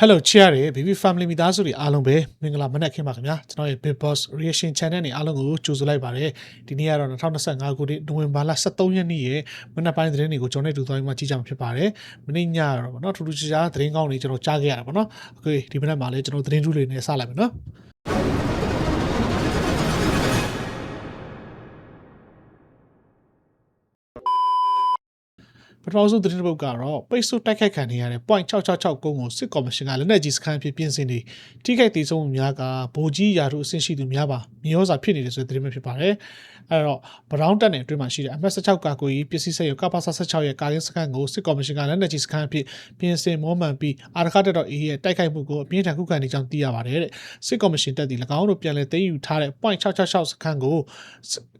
Hello ချစ်ရတဲ့ Baby Family မိသားစုတွေအားလုံးပဲမင်္ဂလာမနက်ခင်းပါခင်ဗျာကျွန်တော်ရဲ့ Big Boss Reaction Channel နဲ့အားလုံးကိုကြိုဆိုလိုက်ပါတယ်ဒီနေ့ကတော့2025ခုနှစ်နိုဝင်ဘာလ23ရက်နေ့ရဲ့မနက်ပိုင်းသတင်းတွေကိုကျွန်တော်နဲ့တူသွားပြီးမှကြည့်ကြမှာဖြစ်ပါတယ်မနေ့ညတော့ဗောနော်ထူးထူးခြားခြားသတင်းကောင်းတွေကျွန်တော်ကြားခဲ့ရတာဗောနော်အခုဒီမနက်မှာလည်းကျွန်တော်သတင်းထူးတွေနဲ့စလိုက်မယ်နော် ပထမဆုံးသတင်းတစ်ပုဒ်ကတော့ပိတ်ဆို့တိုက်ခိုက်ခံနေရတဲ့ .666 ကုန်းကိုစစ်ကော်မရှင်ကလက်နက်ကြီးစခန်းဖြစ်ပြင်ဆင်နေထိခိုက်ဒေဆုံးမှုများကဗိုလ်ကြီးရာထူးအဆင့်ရှိသူများပါမြေဩဇာဖြစ်နေတယ်ဆိုတဲ့သတင်းပဲဖြစ်ပါတယ် အဲတော့ဗရောင်းတက်နယ်အတွင်းမှာရှိတဲ့ MS16 ကာကွယ်ရေးပစ္စည်းစက်ရုံကပ္ပစ16ရဲ့ကာရင်းစခန်းကိုစစ်ကော်မရှင်ကလက်နက်ကြီးစခန်းဖြစ်ပြင်ဆင်မောမှန်ပြီးအာရခတက်တော်အေးရဲ့တိုက်ခိုက်မှုကိုအပြင်းထန်ခုခံနေကြောင်းသိရပါတယ်တဲ့စစ်ကော်မရှင်တပ်သည်၎င်းတို့ပြန်လည်သိမ်းယူထားတဲ့ .666 စခန်းကို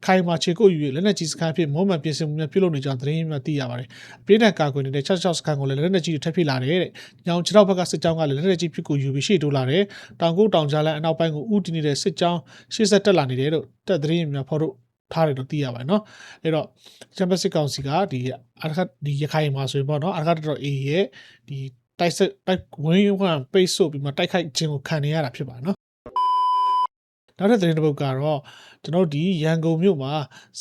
ခိုင်မာခြေကုပ်ယူ၍လက်နက်ကြီးစခန်းဖြစ်မောမှန်ပြင်ဆင်မှုများပြုလုပ်နေကြောင်းသတင်းများသိရပါတယ်အပြင်းထန်ကာကွယ်နေတဲ့66စခန်းကိုလည်းလက်နက်ကြီးတွေထပ်ဖြစ်လာတယ်တဲ့။ညောင်ခြေထောက်ဘက်ကစစ်ကြောင်းကလည်းလက်နက်ကြီးဖြစ်ကိုယူပြီးရှေ့တိုးလာတယ်။တောင်ကုတ်တောင်ကြားလမ်းအနောက်ပိုင်းကိုဥတီနေတဲ့စစ်ကြောင်းရှေ့ဆက်တက်လာနေတယ်လို့တပ်သတင်းများဖော်ထုတ် ထားတယ်လို့သိရပါတယ်နော်။အဲ့တော့ချမ်ပီယံစစ်ကောင်စီကဒီအာခတ်ဒီရခိုင်မှာဆိုရင်ပေါ့နော်အာခတ်တော်အေးရဲ့ဒီတိုက်စစ်တိုက်ဝင်းဝမ်းပိတ်ဆို့ပြီးမှတိုက်ခိုက်ခြင်းကိုခံနေရတာဖြစ်ပါတယ်နော်။နောက်ထပ်သတင်းတစ်ပုဒ်ကတော့ကျွန်တော်တို့ဒီရန်ကုန်မြို့မှာ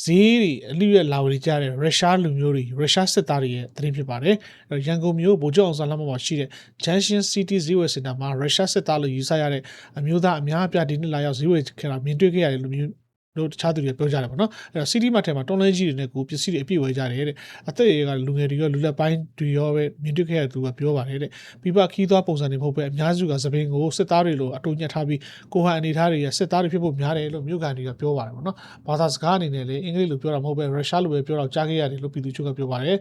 ဈေးတွေအလိရဲ့လာဝယ်ကြတဲ့ရုရှားလူမျိုးတွေရုရှားစစ်သားတွေရဲ့သတင်းဖြစ်ပါတယ်။အဲရန်ကုန်မြို့ဗိုလ်ချုပ်အောင်ဆန်းလမ်းမှာရှိတဲ့ Junction City ဈေးဝယ်စင်တာမှာရုရှားစစ်သားလို့ယူဆရတဲ့အမျိုးသားအများအပြားဒီနေ့လာရောက်ဈေးဝယ်ခဲ့တာမြင်တွေ့ခဲ့ရတယ်လို့မျိုး တို့တခြားသူတွေပြောကြတယ်ပေါ့နော်အဲ့တော့ city မှာထဲမှာတွန်းလဲကြီးတွေနဲ့ကိုပစ္စည်းတွေအပြည့်ဝယ်ကြတယ်တဲ့အသက်အရွယ်ကလူငယ်တွေရောလူလက်ပိုင်းတွေရောပဲမြင်တွေ့ခဲ့ရသူကပြောပါတယ်တဲ့ပြပခီးသွားပုံစံတွေမဟုတ်ပဲအများစုကသပင်ကိုစစ်သားတွေလိုအတူညှက်ထားပြီးကိုဟန်အနေထားတွေရစစ်သားတွေဖြစ်ဖို့များတယ်လို့မြို့ကန်တွေကပြောပါတယ်ပေါ့နော်ဘာသာစကားအနေနဲ့လည်းအင်္ဂလိပ်လိုပြောတာမဟုတ်ပဲရုရှားလိုပဲပြောတော့ကြားခဲ့ရတယ်လို့ပြည်သူချုပ်ကပြောပါတယ်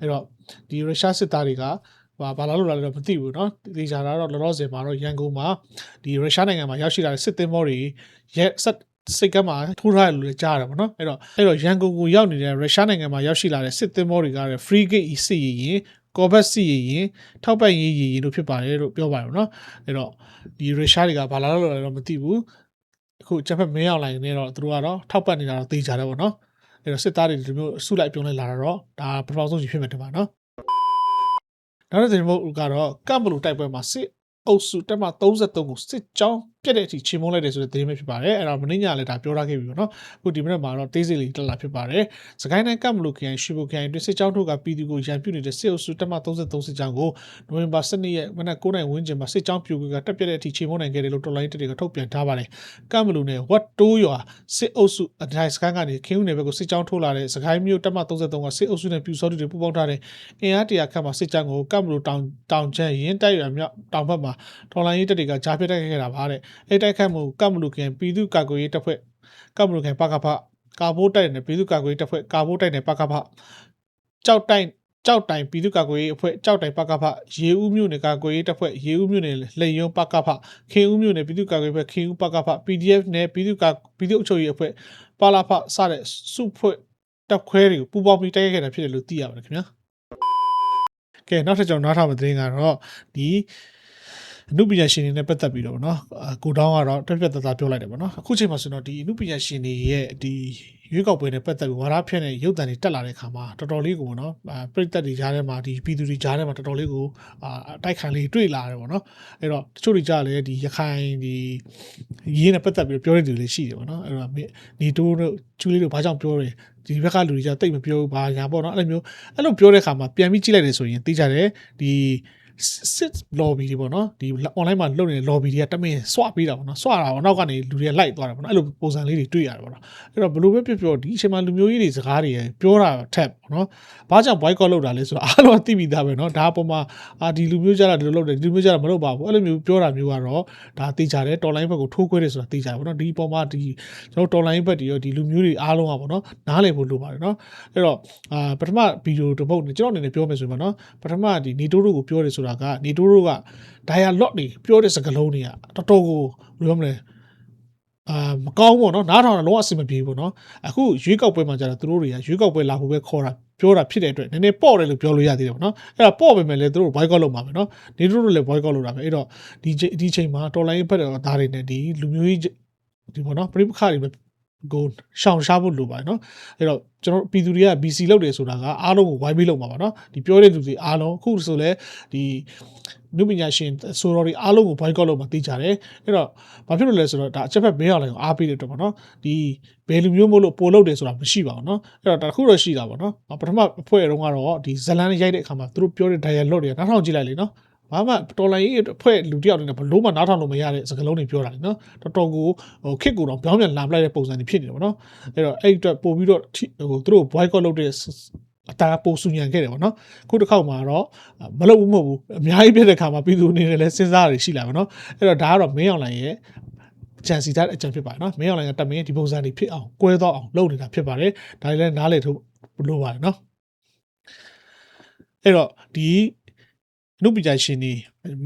အဲ့တော့ဒီရုရှားစစ်သားတွေကဘာဘာလို့လာလဲတော့မသိဘူးเนาะဒီကြတာတော့လောလောဆယ်မှာတော့ရန်ကုန်မှာဒီရုရှားနိုင်ငံမှာရောက်ရှိလာတဲ့စစ်သင်္ဘောတွေရဲ့ဆက် စိတ်ကမ်းမှာထိုးထားတယ်လို့လည်းကြားရတယ်ပေါ့နော်အဲ့တော့အဲ့တော့ရန်ကုန်ကိုရောက်နေတဲ့ရုရှားနိုင်ငံမှာရောက်ရှိလာတဲ့စစ်သင်္ဘောတွေကလည်း free gate စစ်ရရင်ကောဘတ်စီရင်ထောက်ပံ့ရေးရရင်လို့ဖြစ်ပါတယ်လို့ပြောပါတယ်နော်အဲ့တော့ဒီရုရှားတွေကဘာလာလို့လဲတော့မသိဘူးအခုချက်ဖက်မင်းအောင်လိုက်နေတော့သူတို့ကတော့ထောက်ပံ့နေတာတော့သိကြတယ်ပေါ့နော်အဲ့တော့စစ်သားတွေဒီလိုမျိုးအစုလိုက်ပြုံးလိုက်လာတော့ဒါပထမဆုံးကြီးဖြစ်မယ်တပါနော်နောက်တစ်သတင်းကတော့ကမ်ဘလူတိုက်ပွဲမှာစစ်အုပ်စုတက်မှ33ကိုစစ်ကြောင်း ပြက်တဲ့အထိချေမုန်းလိုက်တယ်ဆိုတဲ့သတင်းပဲဖြစ်ပါတယ်အဲ့ဒါမင်းညာလည်းဒါပြောထားခဲ့ပြီပေါ့နော်အခုဒီမနေ့မှာတော့တေးစီလေးတက်လာဖြစ်ပါတယ်စကိုင်းတိုင်းကမ်ဘလူခရိုင်ရှိဘခရိုင်တွင်စစ်ကြောင်းထုတ်ကပြည်သူကိုရန်ပြုတ်နေတဲ့စစ်အုပ်စုတက်မှ33စစ်ကြောင်းကိုနိုဝင်ဘာ12ရက်မနက်9:00နာရီဝန်းကျင်မှာစစ်ကြောင်းပြူကတက်ပြက်တဲ့အထိချေမုန်းနိုင်ခဲ့တယ်လို့တော်လိုင်းတက်တွေကထုတ်ပြန်ထားပါတယ်ကမ်ဘလူနဲ့ဝတ်တိုးရွာစစ်အုပ်စုအထိုင်စကိုင်းကနေခင်းဦးနယ်ဘက်ကိုစစ်ကြောင်းထိုးလာတဲ့စကိုင်းမြို့တက်မှ33ကစစ်အုပ်စုနဲ့ပြူစောတူတွေပူးပေါင်းထားတဲ့အင်အားတရာခန့်မှာစစ်ကြောင်းကိုကမ်ဘလူတောင်တောင်ချမ်းရင်းတိုက်ရွာမြောက်တောင်ဘက်မှာတော်လိုင်းရေးတက်တွေကကြားပြတ်တက်ခဲ့တာပါတဲ့အဲ့တိုက်ခတ်မှုကမ်မလူခင်ပြည်သူ့ကာကွယ်ရေးတပ်ဖွဲ့ကမ်မလူခင်ပကဖကာဘိုးတိုက်နယ်ပြည်သူ့ကာကွယ်ရေးတပ်ဖွဲ့ကာဘိုးတိုက်နယ်ပကဖကြောက်တိုက်ကြောက်တိုင်ပြည်သူ့ကာကွယ်ရေးအဖွဲ့ကြောက်တိုင်ပကဖရေဦးမြို့နယ်ကာကွယ်ရေးတပ်ဖွဲ့ရေဦးမြို့နယ်လက်ယုံပကဖခင်ဦးမြို့နယ်ပြည်သူ့ကာကွယ်ရေးအဖွဲ့ခင်ဦးပကဖ PDF နဲ့ပြည်သူ့ကာပြည်သူ့အချုပ်ရေးအဖွဲ့ပါလာဖစတဲ့စုဖွဲ့တပ်ခွဲတွေကိုပူးပေါင်းပြီးတိုက်ရိုက်ခဲ့တာဖြစ်တယ်လို့သိရပါတယ်ခင်ဗျာကဲနောက်ထပ်ကျွန်တော်နားထောင်မယ့်သတင်းကတော့ဒီ အမှုပညာရှင်တွေနဲ့ပတ်သက်ပြီးတော့ဗောနော်အာကိုတောင်းကတော့တက်ပြတ်သားသားပြောလိုက်တယ်ဗောနော်အခုချိန်မှာဆိုတော့ဒီအမှုပညာရှင်တွေရဲ့ဒီရွေးကောက်ပွဲနဲ့ပတ်သက်ပြီးဝါဒဖြန့်တဲ့ရုပ်သံတွေတက်လာတဲ့ခါမှာတော်တော်လေးကိုဗောနော်အာပြိတ္တတွေကြားထဲမှာဒီပြည်သူတွေကြားထဲမှာတော်တော်လေးကိုအာအတိုက်ခံလေးတွေ့လာတယ်ဗောနော်အဲ့တော့တချို့တွေကြားလည်းဒီရခိုင်ဒီရင်းနဲ့ပတ်သက်ပြီးပြောတဲ့သူတွေရှိတယ်ဗောနော်အဲ့တော့နေတိုးတို့ကျူလေးတို့ဘာကြောင့်ပြောတယ်ဒီဘက်ကလူတွေကြတိတ်မပြောဘူးဘာညာပေါ့နော်အဲ့လိုမျိုးအဲ့လိုပြောတဲ့ခါမှာပြန်ပြီးကြည့်လိုက်တယ်ဆိုရင်သိကြတယ်ဒီ sit lobby တွေပေါ့နော်ဒီ online မှာလုပ်နေတဲ့ lobby တွေကတမင်ဆွပေးတာပေါ့နော်ဆွတာပေါ့နောက်ကနေလူတွေလိုက်သွားတာပေါ့နော်အဲ့လိုပုံစံလေးတွေတွေ့ရတယ်ပေါ့နော်အဲ့တော့ဘယ်လိုပဲပြောပြောဒီအချိန်မှာလူမျိုးကြီးတွေစကားတွေပြောတာထက်ပေါ့နော်ဘာကြောင့် boycott လုပ်တာလဲဆိုတော့အားလုံးသိပြီးသားပဲနော်ဒါအပေါ်မှာအာဒီလူမျိုးကြတာဒီလိုလုပ်တယ်ဒီလူမျိုးကြတာမလုပ်ပါဘူးအဲ့လိုမျိုးပြောတာမျိုးကတော့ဒါသိကြတယ်တော်လိုင်းဘက်ကိုထိုးခွဲတယ်ဆိုတာသိကြတယ်ပေါ့နော်ဒီအပေါ်မှာဒီကျွန်တော်တော်လိုင်းဘက်တွေရောဒီလူမျိုးတွေအားလုံးอ่ะပေါ့နော်နားလည်ဖို့လိုပါတယ်နော်အဲ့တော့အာပထမဗီဒီယိုတစ်ပုဒ်ကျွန်တော်အနေနဲ့ပြောမယ်ဆိုရင်ပေါ့နော်ပထမဒီနေတိုးတို့ကိုပြောတယ်ဆိုဆိုတာက NATO တို့က dialogue တွေပြောတဲ့စကားလုံးတွေကတော်တော်ကိုဘယ်လိုမလဲအာမကောင်းပေါ့နော်နားထောင်တာလုံးဝအဆင်မပြေဘူးနော်အခုရွေးကောက်ပွဲမှာကျတော့သူတို့တွေကရွေးကောက်ပွဲလာဖို့ပဲခေါ်တာပြောတာဖြစ်တဲ့အတွက်နည်းနည်းပေါ့တယ်လို့ပြောလို့ရသေးတယ်ပေါ့နော်အဲ့ဒါပေါ့ပေမဲ့လည်းသူတို့ boycott လုပ်မှာပဲနော်နေတို့တို့လည်း boycott လုပ်တာပဲအဲ့တော့ဒီဒီချိန်မှာတော်လိုင်းဘက်တော်သားတွေနဲ့ဒီလူမျိုးကြီးဒီပေါ့နော်ပြိပခါတွေ ကိုရှောင်ရှားဖို့လိုပါတယ်နော်အဲ့တော့ကျွန်တော်တို့ပြည်သူတွေက BC လောက်တယ်ဆိုတာကအားလုံးကိုဝိုင်းပြီးလုပ်မှာပါနော်ဒီပြောတဲ့လူတွေအားလုံးအခုဆိုလဲဒီနုပညာရှင်ဆိုတော်တွေအားလုံးကို boycott လုပ်မှာသိကြတယ်အဲ့တော့ဘာဖြစ်လို့လဲဆိုတော့ဒါအချက်ဖက်မင်းအောင်လည်းကိုအားပေးတဲ့အတွက်ပေါ့နော်ဒီဘယ်လူမျိုးမို့လို့ပို့လုပ်တယ်ဆိုတာမရှိပါဘူးနော်အဲ့တော့တခုတော့ရှိတာပေါ့နော်ပထမအဖွဲ့တုန်းကတော့ဒီဇလန်ရိုက်တဲ့အခါမှာသူတို့ပြောတဲ့ dialogue တွေကနားထောင်ကြည့်လိုက်လေနော် ဘာမှတော်လိုင်းရေးအဖွဲ့လူတစ်ယောက်နေနဲ့ဘလို့မှနားထောင်လို့မရတဲ့စကားလုံးတွေပြောတာလေနော်တော်တော်ကိုဟိုခစ်ကိုတော့ပြောင်းပြန်လာပလိုက်တဲ့ပုံစံတွေဖြစ်နေတယ်ပေါ့နော်အဲ့တော့အဲ့အတွက်ပို့ပြီးတော့ထိဟိုသူတို့ boycott လုပ်တဲ့အတားပို့ဆူညံခဲ့တယ်ပေါ့နော်ခုတစ်ခေါက်မှာတော့မလုပ်ဘူးမဟုတ်ဘူးအများကြီးဖြစ်တဲ့ခါမှာပြည်သူအနေနဲ့လည်းစဉ်းစားရရှိလာပါတော့အဲ့တော့ဒါကတော့မင်းအောင်လိုင်းရဲ့ကြံစီထားတဲ့အကြံဖြစ်ပါတယ်နော်မင်းအောင်လိုင်းကတက်မင်းဒီပုံစံတွေဖြစ်အောင်ကွဲတော့အောင်လုပ်နေတာဖြစ်ပါတယ်ဒါလည်းနားလေထုတ်လို့ပါတယ်နော်အဲ့တော့ဒီ အနုပညာရှင်တွေ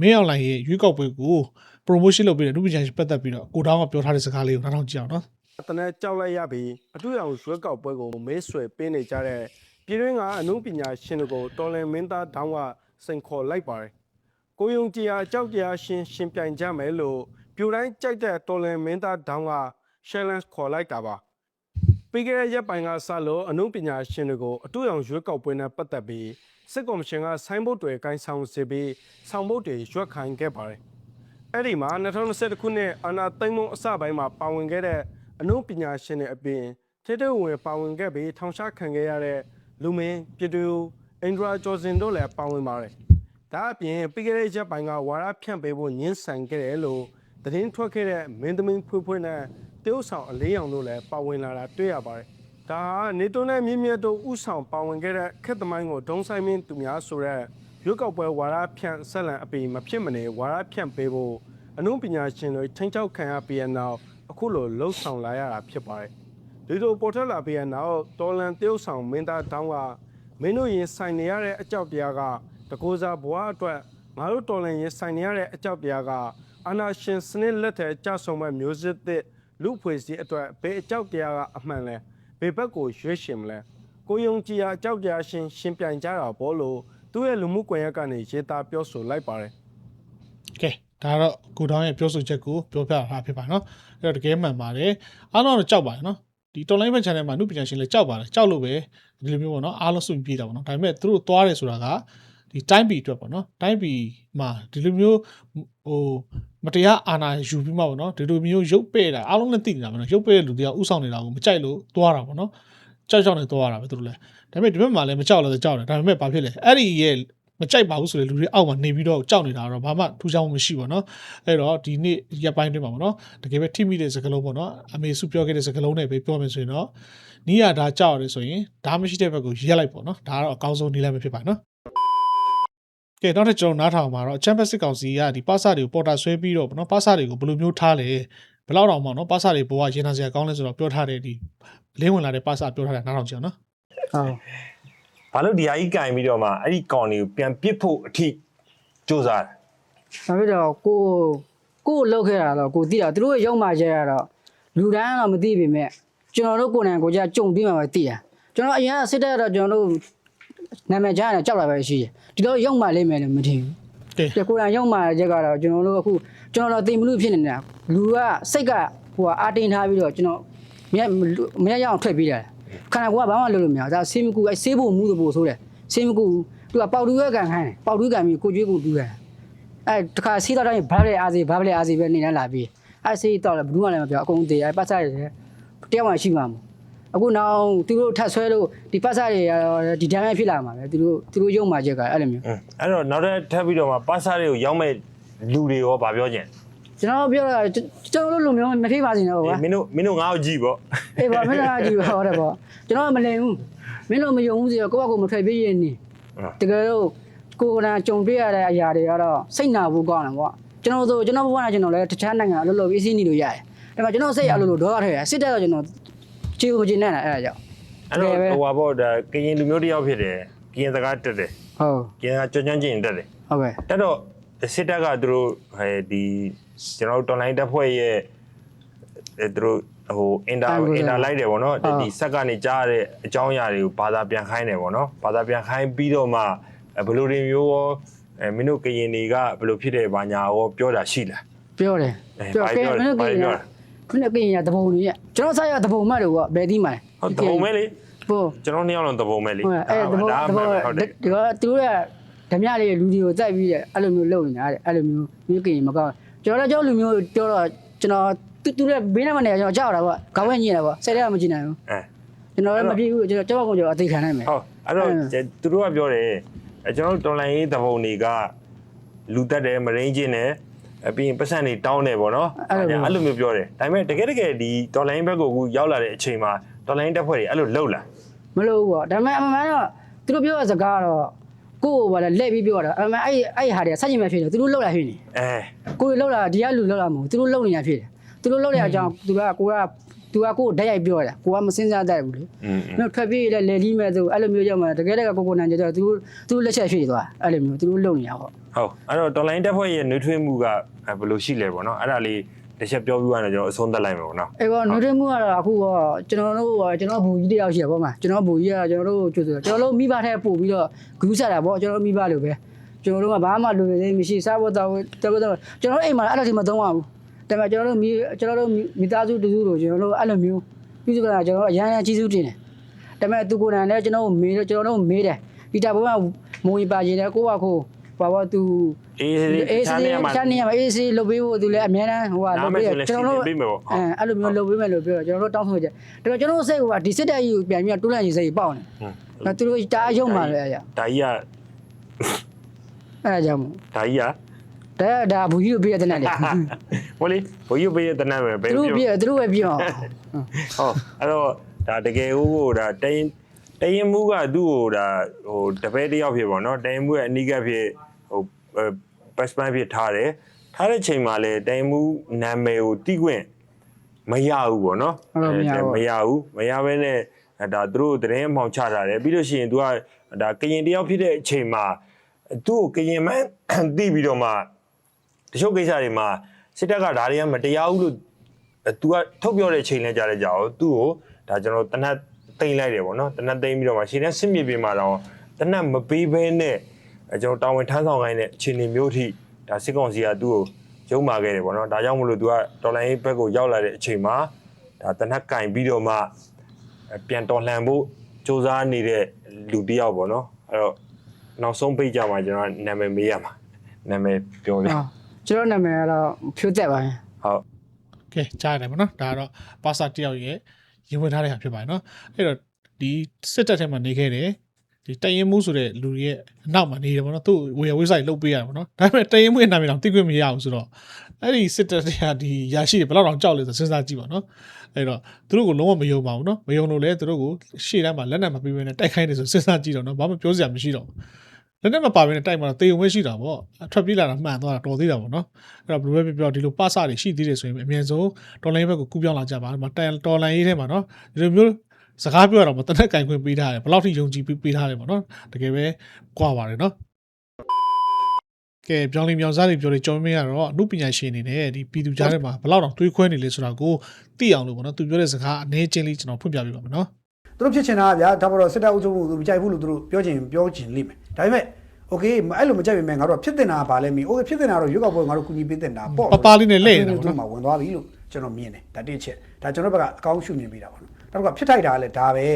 မင်းအောင်လိုင်းရဲ့ရွေးကောက်ပွဲကို promotion လုပ်ပြီးတဲ့လူပညာရှင်ပတ်သက်ပြီးတော့ကိုတောင်းကပြောထားတဲ့စကားလေးကိုနားထောင်ကြည့်အောင်နော်တနက်ကြောက်လိုက်ရပြီးအတူအောင်ရွှေကောက်ပွဲကိုမေးဆွယ်ပေးနေကြတဲ့ပြည်တွင်းကအမှုပညာရှင်တွေကိုတော်လန်မင်းသားတောင်းကစိန်ခေါ်လိုက်ပါတယ်။ကိုယုံကြည်အားကြောက်တရားရှင်ရှင်ပြိုင်ကြမယ်လို့ပြိုတိုင်းကြိုက်တဲ့တော်လန်မင်းသားတောင်းက challenge ခေါ်လိုက်တာပါ။ပြီးခဲ့တဲ့ရက်ပိုင်းကစလို့အမှုပညာရှင်တွေကိုအတူအောင်ရွှေကောက်ပွဲနဲ့ပတ်သက်ပြီး စစ်ကော်မရှင်ကဆိုင်းဘုတ်တွေကိုင်းဆောင်စေပြီးဆောင်ဘုတ်တွေရွက်ခိုင်းခဲ့ပါတယ်။အဲ့ဒီမှာ2021ခုနှစ်အာနာသိမ့်မုံအစပိုင်းမှာပါဝင်ခဲ့တဲ့အနုပညာရှင်တွေအပြင်ထေတဝင်ပါဝင်ခဲ့ပြီးထောင်ချခံခဲ့ရတဲ့လူမင်းပြည်သူအင်ဒရာဂျော်စင်တို့လည်းပါဝင်ပါတယ်။ဒါအပြင်ပြီးခဲ့တဲ့ရက်ပိုင်းကဝါရဖြန့်ပေးဖို့ညှင်းဆန်ခဲ့တယ်လို့သတင်းထွက်ခဲ့တဲ့မင်းသမီးဖွေးဖွေးနဲ့တေုပ်ဆောင်အလေးအောင်တို့လည်းပါဝင်လာတာတွေ့ရပါတယ်။ ဒါဟာနေတိုနဲ့မြင့်မြတ်တို့ဥဆောင်ပါဝင်ခဲ့တဲ့ခက်သမိုင်းကိုဒုံဆိုင်မင်းသူများဆိုတဲ့ရွေးကောက်ပွဲဝါရဖြန့်ဆက်လံအပီမဖြစ်မနေဝါရဖြန့်ပေးဖို့အနုပညာရှင်တွေထိန်းချောက်ခံရပြီးတဲ့နောက်အခုလိုလှုပ်ဆောင်လာရတာဖြစ်ပါတယ်။ဒီလိုပေါ်ထွက်လာပြီးတဲ့နောက်တော်လန်တရုတ်ဆောင်မင်းသားတောင်းကမင်းတို့ရင်ဆိုင်နေရတဲ့အကြောက်တရားကတကူစားဘွားအတွက်ငါတို့တော်လန်ရင်ဆိုင်နေရတဲ့အကြောက်တရားကအာနာရှင်စနစ်လက်ထဲကြဆုံမဲ့မျိုးစစ်သစ်လူဖွေစည်းအတွက်ဘယ်အကြောက်တရားကအမှန်လဲ ဘယ်ဘက်ကိုရွေးရှင်မလဲကိုယုံကြည်ရာအကြောက်တရားရှင်ရှင်ပြိုင်ကြတာပေါ့လို့သူ့ရဲ့လူမှုကွန်ရက်ကနေရေးသားပြောဆိုလိုက်ပါတယ်ကဲဒါကတော့ကိုတောင်းရဲ့ပြောဆိုချက်ကိုပြောပြတာဖြစ်ပါနော်အဲ့တော့တကယ်မှန်ပါတယ်အားလုံးတော့ကြောက်ပါတယ်နော်ဒီတော်လိုင်းဘက် channel မှာအမှုပညာရှင်လည်းကြောက်ပါတယ်ကြောက်လို့ပဲဒီလိုမျိုးပေါ့နော်အားလုံးစုပြေးတာပေါ့နော်ဒါပေမဲ့သူတို့သွားတယ်ဆိုတာက ဒီတိုင်းပြည်အတွက်ပေါ့နော်တိုင်းပြည်မှာဒီလိုမျိုးဟိုမတရားအာဏာယူပြီးမှပေါ့နော်ဒီလိုမျိုးရုပ်ပဲ့တာအားလုံးလည်းသိနေတာပေါ့နော်ရုပ်ပဲ့တဲ့လူတွေကဥဆောင်နေတာကိုမကြိုက်လို့သွားတာပေါ့နော်ကြောက်ကြောက်နေသွားတာပဲသူတို့လည်းဒါပေမဲ့ဒီဘက်မှာလည်းမကြောက်လည်းကြောက်တယ်ဒါပေမဲ့ဘာဖြစ်လဲအဲ့ဒီရဲ့မကြိုက်ပါဘူးဆိုတဲ့လူတွေအောက်မှာနေပြီးတော့ကြောက်နေတာတော့ဘာမှထူးခြားမှုမရှိပါတော့အဲ့တော့ဒီနေ့ရက်ပိုင်းတွင်းမှာပေါ့နော်တကယ်ပဲထိမိတဲ့စကားလုံးပေါ့နော်အမေစုပြောခဲ့တဲ့စကားလုံးနဲ့ပဲပြောမယ်ဆိုရင်တော့နီးရဒါကြောက်ရတယ်ဆိုရင်ဒါမရှိတဲ့ဘက်ကိုရက်လိုက်ပေါ့နော်ဒါကတော့အကောင်းဆုံးနီးလိုက်မဖြစ်ပါနော် ကဲတော့တဲ့ကျွန်တော်နားထောင်မှာတော့ချမ်ပီယံစစ်ကောင်စီကဒီပါစာတွေကိုပေါ်တာဆွဲပြီးတော့ပေါ့နော်ပါစာတွေကိုဘယ်လိုမျိုးထားလဲဘယ်လောက်တောင်ပေါ့နော်ပါစာတွေဘောကရင်နာစရာကောင်းလဲဆိုတော့ပြောထားတဲ့ဒီလင်းဝင်လာတဲ့ပါစာပြောထားတဲ့နားထောင်ကြည့်အောင်နော်ဟုတ်ဘာလို့ဒီဟာကြီးကင်ပြီးတော့မှအဲ့ဒီကောင်တွေကိုပြန်ပစ်ဖို့အထိစူးစမ်းတယ်ဒါဖြစ်တော့ကိုကိုလောက်ခဲ့တာတော့ကိုသိတာသူတို့ရဲ့ရောက်မှကျရတော့လူတန်းတော့မသိပေမဲ့ကျွန်တော်တို့ကိုယ်တိုင်ကိုကြကြုံပြီးမှပဲသိတာကျွန်တော်အရင်ကစစ်တပ်ကတော့ကျွန်တော်တို့ နာမည်ကြားရတယ်ကြောက်လာပဲရှိတယ်ဒီလိုရောက်မှလိမ့်မယ်လို့မထင်ဘူးကဲပြကိုယ်တိုင်ရောက်မှချက်ကတော့ကျွန်တော်တို့အခုကျွန်တော်တို့တိမ်မလို့ဖြစ်နေတာလူကစိတ်ကဟိုကအာတင်ထားပြီးတော့ကျွန်တော်မရမရရအောင်ထွက်ပြီးတယ်ခန္ဓာကိုယ်ကဘာမှလုပ်လို့မရဘူးဒါဆေးမကူအဲဆေးဖို့မူးဖို့ဆိုတယ်ဆေးမကူသူကပေါက်တူးရကန်ခိုင်းတယ်ပေါက်တူးကန်ပြီးကိုကျွေးကိုတူးတယ်အဲတခါစီးတော့တိုင်းဘာလဲအာစီဘာလဲအာစီပဲနေနေလာပြီးအဲစီးတော့လည်းဘလူးကလည်းမပြောအကုန်တည်အဲပတ်စားရတယ်တယောက်မှရှိမှာမဟုတ် အခုနောက်သူတို့ထပ်ဆွဲလို့ဒီပတ်စားတွေဒီတိုင်းပဲဖြစ်လာမှာပဲသူတို့သူတို့ရုံမှချက်ကအဲ့လိုမျိုးอืมအဲ့တော့နောက်တစ်ထပ်ပြီးတော့မှပါစာတွေကိုရောက်မဲ့လူတွေရောဗာပြောကြင်ကျွန်တော်ပြောတာကျွန်တော်တို့လိုမျိုးမဖြစ်ပါစေနဲ့အေးဗျာမင်းတို့မင်းတို့ငါ့ကိုကြည့်ပေါ့အေးပါမင်းသားကြည့်ဟောတယ်ပေါ့ကျွန်တော်ကမလင်ဘူးမင်းတို့မယုံဘူးစီတော့ကိုယ့်ဘက်ကိုမထွက်ပြေးရင်နေတကယ်တော့ကိုယ်ကကြုံတွေ့ရတဲ့အရာတွေကတော့စိတ်နာဖို့ကောင်းတယ်ပေါ့ကျွန်တော်ဆိုကျွန်တော်ဘဝနဲ့ကျွန်တော်လည်းတခြားနိုင်ငံအလုပ်လုပ်ပြီးစီးနေလို့ရတယ်ဒါပေမဲ့ကျွန်တော်စိတ်အလုပ်လို့ဒေါသထဲရစစ်တပ်ကကျွန်တော် ချေကိုချေနဲ့အဲ့ဒါကြောင့်အဲ့တော့တကယ်ပဲဟိုပါပေါ့ဒါကရင်လူမျိုးတစ်ယောက်ဖြစ်တယ်ကရင်စကားတက်တယ်ဟုတ်ကရင်ကကြွကြမ်းကျင်တက်တယ်ဟုတ်ကဲ့တက်တော့စစ်တပ်ကသူတို့ဟဲဒီကျွန်တော်တို့ online တက်ဖွဲ့ရဲ့အဲသူတို့ဟိုအင်တာအင်တာလိုက်တယ်ဗောနော်ဒီဆက်ကနေကြားရတဲ့အကြောင်းအရာတွေကိုဘာသာပြန်ခိုင်းတယ်ဗောနော်ဘာသာပြန်ခိုင်းပြီးတော့မှဘယ်လိုတွေမျိုးရောအဲမင်းတို့ကရင်တွေကဘယ်လိုဖြစ်တယ်ဘာညာရောပြောတာရှိလားပြောတယ်အဲပြောဘာကဲပြောမလဲင်းတို့ဘာကပြောလဲက ခုနကရင်ရတပုံကြီးရကျွန်တော်ဆက်ရတပုံမှတ်လို့ကဘယ်ဒီမှာဟုတ်တဘုံမဲလေဟုတ်ကျွန်တော်နှစ်ယောက်လုံးတဘုံမဲလေဟုတ်အဲ့တပုံတပုံဟုတ်တယ်ဒီကသူတို့ကဓမြလေးလူတွေကိုတိုက်ပြီးတဲ့အဲ့လိုမျိုးလုပ်နေတာတဲ့အဲ့လိုမျိုးမျိုးကရင်မကောင်းကျွန်တော်လည်းကျွန်တော်လူမျိုးပြောတော့ကျွန်တော်သူသူလည်းဘေးနဲ့မနေကျွန်တော်ကြောက်တာပေါ့ခေါင်းဝဲညင်တာပေါ့စိတ်ထဲကမကြည့်နိုင်ဘူးအဲကျွန်တော်လည်းမပြေဘူးကျွန်တော်ကြောက်ကောင်ကျွန်တော်အသေးခံနိုင်မယ်ဟုတ်အဲ့တော့သူတို့ကပြောတယ်အဲကျွန်တော်တို့တော်လိုင်းရေးတဘုံတွေကလူတက်တယ်မရင်းချင်းတယ် အပြင်ပတ်စံတွေတောင်းတယ်ပေါ့နော်အဲ့လိုမျိုးပြောတယ်ဒါပေမဲ့တကယ်တကယ်ဒီတော်လိုင်းဘက်ကိုအခုရောက်လာတဲ့အချိန်မှာတော်လိုင်းတက်ဖွဲ့တွေအဲ့လိုလှုပ်လာမလို့ဘူးပေါ့ဒါပေမဲ့အမှန်မှန်တော့သူတို့ပြောတဲ့စကားတော့ကိုယ့်ကိုဘာလဲလှည့်ပြီးပြောတာအမှန်အဲ့အဲ့ဟာတွေကစัจကျင်မဲ့ဖြစ်နေသူတို့လောက်လာဖြစ်နေအဲကိုယ်လောက်လာဒီကလူလောက်လာမဟုတ်သူတို့လောက်နေတာဖြစ်တယ်သူတို့လောက်တဲ့အကြောင်းသူကကိုက သူကကိုယ်ဓာတ်ရိုက်ပြောတာကိုကမစင်းစားတတ်ဘူးလေอืมမျိုးထွက်ပြေးလဲလေလီးမဲ့သူအဲ့လိုမျိုးကြောင့်မှတကယ်တကယ်ကိုကိုနိုင်ကြတော့သူတို့သူတို့လက်ချက်ဖြစ်သွားအဲ့လိုမျိုးသူတို့လုံနေတာပေါ့ဟုတ်အဲ့တော့တော်လိုင်းတက်ဖွဲ့ရဲ့နှွေးထွေးမှုကအဲဘယ်လိုရှိလဲပေါ့နော်အဲ့ဒါလေးတစ်ချက်ပြောပြီးသွားတော့ကျွန်တော်အဆုံးသတ်လိုက်မယ်ပေါ့နော်အဲ့တော့နှုတ်ထမှုကတော့အခုတော့ကျွန်တော်တို့ကျွန်တော်ဘူကြီးတယောက်ရှိရပေါ့မှာကျွန်တော်ဘူကြီးကကျွန်တော်တို့ကျိုးဆိုကျွန်တော်တို့မိဘထဲပို့ပြီးတော့ဂူးဆက်တာပေါ့ကျွန်တော်တို့မိဘလိုပဲကျွန်တော်တို့ကဘာမှလိုနေမရှိစားဖို့တော့တော်တော်ကျွန်တော်တို့အိမ်မှာအဲ့လိုထိမသုံးရဘူး ဒါပေမဲ့ကျွန်တော်တို့မိကျွန်တော်တို့မိသားစုတစုလို့ကျွန်တော်တို့အဲ့လိုမျိုးပြီးဆိုတော့ကျွန်တော်တို့အရန်ရန်ကြီးစုတင်တယ်ဒါပေမဲ့သူကိုယ်တိုင်လည်းကျွန်တော်တို့မေးတော့ကျွန်တော်တို့မေးတယ်ဒီတာဘုံကမုံရင်ပါခြင်းတယ်ကိုကကိုဘာဘောသူအေးစေးအေးချားစီနေရမှာချားနေရမှာအေးစီလုပ်ပေးဖို့သူလည်းအများအားဟိုကနားလုပ်မယ်ပေးဆိုလည်းကျွန်တော်တို့စီစဉ်ပေးမယ်ပေါ့ဟုတ်အဲအဲ့လိုမျိုးလုပ်ပေးမယ်လို့ပြောတော့ကျွန်တော်တို့တောင်းဆိုကြတယ်ဒါပေမဲ့ကျွန်တော်တို့စိတ်ကဒီစစ်တပ်ကြီးကိုပြန်ပြီးတော့တွန်းလှန်ရေးစိတ်ပေါက်နေဟုတ်ဒါသူတို့တားရုံမှလည်းအရာဒါကြီးကအဲ့ဒါကြောင့်မို့ဒါကြီးက ဒါဒါဘူးကြီးကိုပြရတဲ့နဲ့လေဟိုလေဘိုးကြီးပေးတဲ့တနတ်ပဲဘယ်သူလိုတို့ပြပြောသူတို့ပဲပြောဟုတ်အဲ့တော့ဒါတကယ်ဟိုကိုဒါတရင်တရင်မှုကသူ့ကိုဒါဟိုတပည့်တယောက်ဖြစ်ပေါ့နော်တရင်မှုရဲ့အနိကဖြစ်ဟိုပတ်စပန်ဖြစ်ထားတယ်ထားတဲ့ချိန်မှာလေတရင်မှုနာမည်ကိုတိခွင့်မရဘူးပေါ့နော်မရဘူးမရဘဲနဲ့ဒါသူတို့တရင်အမှောင်ချထားတယ်ပြီးလို့ရှိရင် तू ကဒါကရင်တယောက်ဖြစ်တဲ့အချိန်မှာသူ့ကိုကရင်မှန်းသိပြီးတော့မှ တချို့ကိစ္စတွေမှာစစ်တပ်ကဒါတွေကမတရားဘူးလို့အဲ तू ကထုတ်ပြောတဲ့ချိန်လဲကြားလဲကြအောင်သူ့ကိုဒါကျွန်တော်တနတ်သိမ့်လိုက်တယ်ပေါ့နော်တနတ်သိမ့်ပြီးတော့မှရှင်နဲ့စစ်မြေပြင်မှာတော့တနတ်မပေးဘဲနဲ့အဲကျွန်တော်တာဝန်ထမ်းဆောင်ခိုင်းတဲ့အခြေအနေမျိုးထိဒါစစ်ကောင်စီကသူ့ကိုရုံမာခဲ့တယ်ပေါ့နော်ဒါကြောင့်မလို့ तू ကတော်လိုင်းဘက်ကိုရောက်လာတဲ့အချိန်မှာဒါတနတ်ကင်ပြီးတော့မှအဲပြန်တော်လှန်ဖို့စူးစမ်းနေတဲ့လူတစ်ယောက်ပေါ့နော်အဲ့တော့နောက်ဆုံးပိတ်ကြမှာကျွန်တော်နာမည်မေးရမှာနာမည်ပြောပြ ကျွန်တော်နာမည်ကတော့ဖြိုးသက်ပါရင်ဟုတ်ကဲကြားရတယ်မနော်ဒါကတော့ပါစာတယောက်ရဲ့ရင်ဝင်ထားတဲ့ဟာဖြစ်ပါတယ်နော်အဲ့တော့ဒီစစ်တပ်ထဲမှာနေခဲ့တယ်ဒီတရင်မှုဆိုတဲ့လူတွေရဲ့အနောက်မှာနေတယ်ဗောနော်သူ့ဝေယဝိဆိုင်လုတ်ပေးရတယ်ဗောနော်ဒါပေမဲ့တရင်မှုရဲ့နာမည်တော့သိခွင့်မရဘူးဆိုတော့အဲ့ဒီစစ်တပ်တွေကဒီရရှိတွေဘယ်လောက်တောင်ကြောက်လဲဆိုစဉ်းစားကြည့်ပါနော်အဲ့တော့သူတို့ကိုလုံးဝမယုံပါဘူးနော်မယုံလို့လဲသူတို့ကိုရှေ့တန်းမှာလက်နက်မပေးဘဲနဲ့တိုက်ခိုင်းနေဆိုစဉ်းစားကြည့်တော့နော်ဘာမှပြောစရာမရှိတော့ဘူး လက်နက်မပါဘဲနဲ့တိုက်မှာတော့တေုံပဲရှိတာဗောအထွက်ပြေးလာတာမှန်သွားတာတော်သေးတာဗောနော်အဲ့တော့ဘယ်လိုပဲပြောပြောဒီလိုပါစတွေရှိသေးတယ်ဆိုရင်အမြဲဆုံးတော်လိုင်းဘက်ကိုကူးပြောင်းလာကြပါဒီမှာတန်တော်လိုင်းရေးထဲမှာနော်ဒီလိုမျိုးစကားပြောရတော့မတနက်ကင်ခွင့်ပေးထားတယ်ဘယ်လောက်ထိယုံကြည်ပေးပေးထားတယ်ပေါ့နော်တကယ်ပဲကြွားပါတယ်နော်ကဲပြောင်းလဲမြောင်စားတွေပြောလေကျော်မင်းကတော့အမှုပညာရှင်အနေနဲ့ဒီပြည်သူကြားထဲမှာဘယ်လောက်တောင်တွေးခွဲနေလဲဆိုတာကိုသိအောင်လို့ပေါ့နော်သူပြောတဲ့စကားအနေချင်းလေးကျွန်တော်ဖွင့်ပြပေးပါမယ်နော် သူတို့ဖြစ်ချင်တာဗျာဒါမှမဟုတ်စစ်တပ်အုပ်ချုပ်မှုသူမကြိုက်ဘူးလို့သူတို့ပြောချင်ပြောချင်လိမ့်မယ်ဒါပေမဲ့ okay အဲ့လိုမကြိုက်ပေမဲ့ငါတို့ဖြစ်တင်တာဗာလဲမင်း okay ဖြစ်တင်တာတော့ရွေးကောက်ပွဲငါတို့ကူညီပေးတင်တာပေါ့ပပလေးနဲ့လဲ့နေတာပေါ့နော်ဝင်သွားပြီလို့ကျွန်တော်မြင်တယ်ဒါတိချက်ဒါကျွန်တော်ဘက်ကအကောင်းရှုမြင်ပေးတာပေါ့နော်နောက်ကဖြစ်ထိုက်တာလည်းဒါပဲ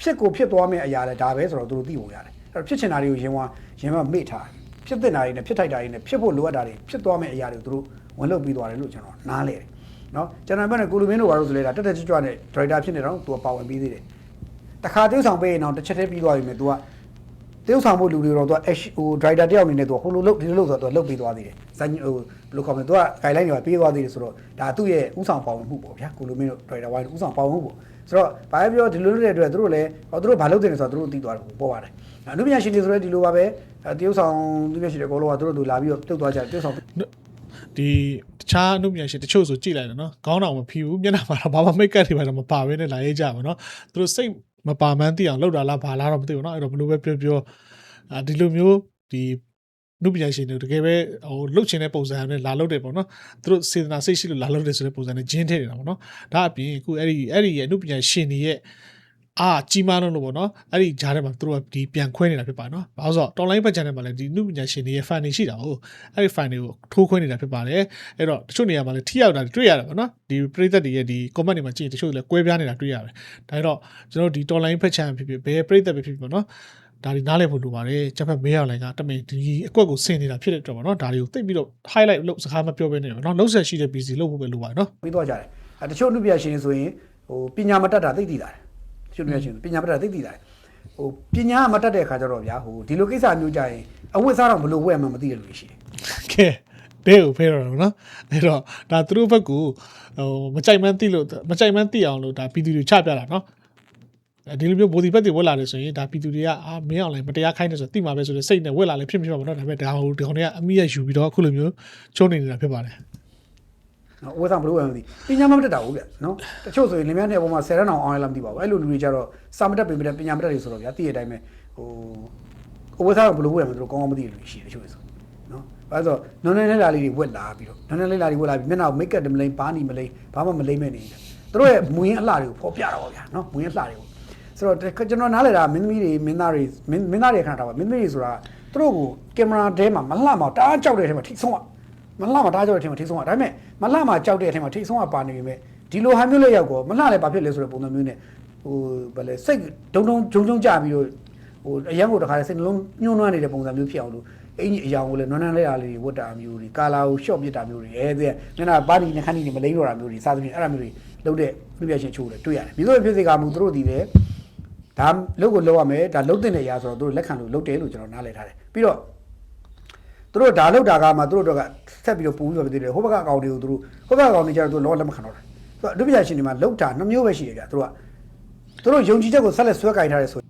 ဖြစ်ကိုဖြစ်သွားမယ့်အရာလည်းဒါပဲဆိုတော့သူတို့သိဖို့ရတယ်အဲ့တော့ဖြစ်ချင်တာတွေကိုရင်ဝါရင်ဝါမေ့ထားဖြစ်တင်တာတွေနဲ့ဖြစ်ထိုက်တာတွေနဲ့ဖြစ်ဖို့လိုအပ်တာတွေဖြစ်သွားမယ့်အရာတွေကိုသူတို့ဝင်လုပ်ပြီးသွားတယ်လို့ကျွန်တော်နားလဲတယ်နော်ကျွန်တော်ဘက်နဲ့ကိုလူမင်းတို့ဘာလို့ဆိုလဲတာတက်တက်ကြွကြွနဲ့ဒရိုက်တာဖြစ်နေတော့သူကပါဝင်ပြီးသေးတယ် တစ်ခါတိ ਉ ဆောင်ပေးရင်တော့တစ်ချက်တည်းပြီးသွားပြီမယ် तू ကတိ ਉ ဆောင်ဖို့လူတွေတော့ तू က H ဟို driver တယောက်အနေနဲ့ तू ဟိုလိုလုပ်ဒီလိုလုပ်ဆိုတော့ तू လုပ်ပေးသွားသေးတယ်ဇာဟိုဘယ်လိုခေါ်မလဲ तू က guideline တွေပေးသွားသေးတယ်ဆိုတော့ဒါသူ့ရဲ့ဥဆောင်ပါဝင်မှုပေါ့ဗျာကိုလိုမင်းတို့ driver ဝိုင်းဥဆောင်ပါဝင်မှုပေါ့ဆိုတော့ဘာပဲပြောဒီလိုလုပ်တဲ့အတွက်သူတို့လည်းဟောသူတို့ဘာလုပ်တယ်လဲဆိုတော့သူတို့သိသွားတယ်ပေါ်ပါတယ်အနုပညာရှင်တွေဆိုတော့ဒီလိုပါပဲတရုတ်ဆောင်သူမျိုးရှိတယ်အကုန်လုံးကသူတို့တို့လာပြီးတော့ပြုတ်သွားကြတယ်တရုတ်ဆောင်ဒီတခြားအနုပညာရှင်တချို့ဆိုကြည့်လိုက်တယ်နော်ခေါင်းတော်မဖြစ်ဘူးမျက်နှာမှာတော့ဘာမှမိတ်ကပ်တွေပါတော့မပါဘဲနဲ့လာရေးကြပါနော်သူတို့စိတ် မပါမှန်းသိအောင်လုပ်တာလားဘာလားတော့မသိဘူးနော်အဲ့တော့ဘယ်လိုပဲပြောပြောအာဒီလိုမျိုးဒီအမှုပညာရှင်တွေတကယ်ပဲဟိုလှုပ်ချင်တဲ့ပုံစံနဲ့လာလုပ်တယ်ပေါ့နော်သူတို့စေတနာစိတ်ရှိလို့လာလုပ်တယ်ဆိုတဲ့ပုံစံနဲ့ဂျင်းထည့်နေတာပေါ့နော်ဒါအပြင်အခုအဲ့ဒီအဲ့ဒီရဲ့အမှုပညာရှင်တွေရဲ့ အာကြီးမားလို့လို့ပေါ့နော်အဲ့ဒီဂျားထဲမှာသူတို့ကဒီပြန်ခွဲနေတာဖြစ်ပါနော်ဘာလို့ဆိုတော့ online ဘက် channel မှာလည်းဒီနုပညာရှင်တွေရဲ့ fan တွေရှိတာဟုတ်အဲ့ဒီ fan တွေကိုထိုးခွဲနေတာဖြစ်ပါတယ်အဲ့တော့တချို့နေရာမှာလည်းထိရောက်တာတွေ့ရတယ်ပေါ့နော်ဒီပရိသတ်တွေရဲ့ဒီ comment တွေမှာကြည့်ရင်တချို့လည်းကွဲပြားနေတာတွေ့ရတယ်ဒါတော့ကျွန်တော်တို့ဒီ online ဘက် channel ဖြစ်ဖြစ်ဘယ်ပရိသတ်ပဲဖြစ်ဖြစ်ပေါ့နော်ဒါဒီနားလည်ဖို့လိုပါတယ်ချက်ဖက်မေးရလိုင်းကတမင်ဒီအကွက်ကိုဆင်နေတာဖြစ်တဲ့အတွက်ပေါ့နော်ဒါတွေကိုသိပြီးတော့ highlight လုပ်စကားမပြောဘဲနေပေါ့နော်လုံးဆက်ရှိတဲ့ PC လုပ်ဖို့ပဲလိုပါတယ်နော်ပြီးတော့ကြတယ်အဲတချို့လူပြရှင်တွေဆိုရင်ဟိုပညာမတတ်တာသိသိတာတယ် တချို့လူပြရှင်တွေပညာမတတ်တာသိသိတာတယ်ဟိုပညာမတတ်တဲ့အခါကျတော့ဗျာဟိုဒီလိုကိစ္စမျိုးကြရင်အဝတ်စားတော့ဘယ်လိုဝတ်မှမသိတဲ့လူတွေရှိတယ်ကဲဘဲကိုဖေးတော့နော်အဲ့တော့ဒါသူတို့ဘက်ကဟိုမကြိုက်မှန်းသိလို့မကြိုက်မှန်းသိအောင်လို့ဒါပြည်သူတွေချပြတာနော်အဲဒီလိုမျိုးဘိုဒီဘက်တွေဝက်လာတယ်ဆိုရင်ဒါပြည်သူတွေကအာမင်းအောင်လိုက်မတရားခိုင်းနေဆိုသိမှာပဲဆိုတဲ့စိတ်နဲ့ဝက်လာလည်းဖြစ်မှာပေါ့နော်ဒါပေမဲ့ဒါဟိုဒီကောင်တွေကအမိရယူပြီးတော့အခုလိုမျိုးချုံနေနေတာဖြစ်ပါတယ် နော်အဝတ်စားဘယ်လိုဝတ်မှမသိပညာမတတ်တာဟုတ်ဗျာနော်တချို့ဆိုရင်လင်မယားနှစ်ယောက်ပေါ်မှာ10ရန်အောင်အောင်ရလားမသိပါဘူးအဲ့လိုလူတွေကြတော့စာမတတ်ပင်မတတ်ပညာမတတ်တွေဆိုတော့ဗျာသိတဲ့အတိုင်းပဲဟိုအဝတ်စားတော့ဘယ်လိုဝတ်မှမသိတော့ကောင်းကောင်းမသိတဲ့လူတွေရှိတယ်တချို့ဆိုနော်ဘာလို့ဆိုတော့နွန်နယ်လေးလာလေးတွေဝတ်လာပြီးတော့နွန်နယ်လေးလာလေးဝတ်လာပြီးမျက်နှာမိတ်ကပ်တမလိန်ပါနီမလိန်ဘာမှမလိမ့်မဲ့နေတယ်သူတို့ရဲ့မူရင်းအလှတွေကိုဖော်ပြတာပါဗျာနော်မူရင်းအလှတွေကိုဆိုတော့ကျွန်တော်နားလည်တာမင်းသမီးတွေမင်းသားတွေမင်းမင်းသားတွေခဏတာပါမင်းသမီးတွေဆိုတာသူတို့ကိုကင်မရာထဲမှာမလှမအောင်တအားကြောက်တဲ့အချိန်မှာထိဆုံးอ่ะ မလှမှာတားကြောက်တဲ့အထင်မှာထိဆုံးอ่ะဒါပေမဲ့မလှမှာကြောက်တဲ့အထင်မှာထိဆုံးอ่ะပါနေပြီမဲ့ဒီလိုဟာမျိုးလေးရောက်ကောမလှလည်းဘာဖြစ်လဲဆိုတဲ့ပုံစံမျိုးနဲ့ဟိုဗာလဲစိတ်ဒုံဒုံဂျုံဂျုံကြပြီးတော့ဟိုအရန်ကိုတခါလဲစိတ်နှလုံးညှိုးနှွမ်းနေတဲ့ပုံစံမျိုးဖြစ်အောင်လို့အင်ကြီးအယောင်ကိုလည်းနွမ်းနွမ်းလေးရာလေးတွေဝတ်တာမျိုးတွေကာလာကိုရှော့ပစ်တာမျိုးတွေအဲတဲ့မျက်နှာပါတီနှခမ်းကြီးတွေမလိမ့်တော့တာမျိုးတွေစသဖြင့်အဲ့ဒါမျိုးတွေလုပ်တဲ့ပြပြချင်းချိုးတယ်တွေ့ရတယ်ပြီးတော့ဖြစ်စေကမူသူတို့ဒီလေဒါလုတ်ကိုလောက်ရမယ်ဒါလုတ်တဲ့နေရာဆိုတော့သူတို့လက်ခံလို့လုတ်တယ်လို့ကျွန်တော်နားလည်ထားတယ်ပြီးတော့ သူတို့ဒါလောက်တာကမှသူတို့တော့ကဆက်ပြီးတော့ပူပြီးတော့ပြည်တယ်ဟိုဘက်ကအကောင်တွေကိုသူတို့ဟိုဘက်ကအကောင်တွေကျတော့သူလောလက်မခံတော့တယ်သူကအဒုပညာရှင်တွေမှာလောက်တာနှမျိုးပဲရှိတယ်ဗျာသူတို့ကသူတို့ယုံကြည်ချက်ကိုဆက်လက်ဆွဲကင်ထားတယ်ဆို